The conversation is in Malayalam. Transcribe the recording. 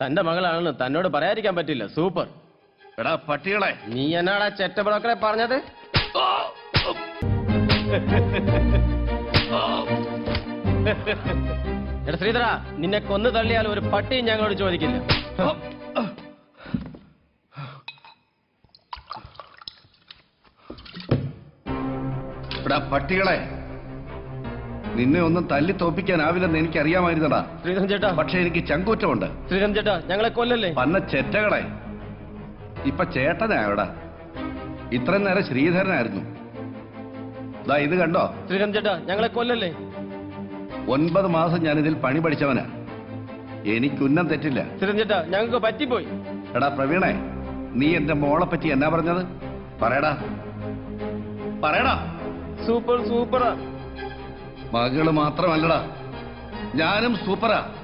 തന്റെ മകളാണെന്ന് തന്നോട് പറയാതിരിക്കാൻ പറ്റില്ല. സൂപ്പർ. എടാ പട്ടികളെ. നീ എന്നാടാ ചെറ്റ ബ്രോക്കറെ പറഞ്ഞത് എടാ ശ്രീധര നിന്നെ കൊന്നു തള്ളിയാൽ ഒരു പട്ടിയും ഞങ്ങളോട് ചോദിക്കില്ല. എടാ പട്ടികളെ. നിന്നെ ഒന്നും തല്ലി തോപ്പിക്കാനാവില്ലെന്ന് എനിക്ക് അറിയാമായിരുന്നടാ ശ്രീധരൻ ചേട്ടാ. പക്ഷെ എനിക്ക് ചങ്കൂറ്റമുണ്ട്. ശ്രീധരൻ ചേട്ടാ ഞങ്ങളെ കൊല്ലല്ലേ? പന്ന ചെറ്റകളെ. ഇപ്പൊ ചേട്ടനായോടാ. ഇത്രയും നേരം ശ്രീധരനായിരുന്നു. ദാ ഇത് കണ്ടോ? ശ്രീധരൻ ചേട്ടാ ഞങ്ങളെ കൊല്ലല്ലേ? ഒൻപത് മാസം ഞാൻ ഇതിൽ പണി പഠിച്ചവനാ. എനിക്കുന്നം തെറ്റില്ല. ശ്രീധരൻ ചേട്ടാ ഞങ്ങൾക്ക് പറ്റിപ്പോയി. എടാ പ്രവീണേ നീ എന്റെ മോളെ പറ്റി എന്നാ പറഞ്ഞത്? പറയടാ. പറയടാ. സൂപ്പർ സൂപ്പറാ. മകൾ മാത്രമല്ലടാ. ഞാനും സൂപ്പറാ.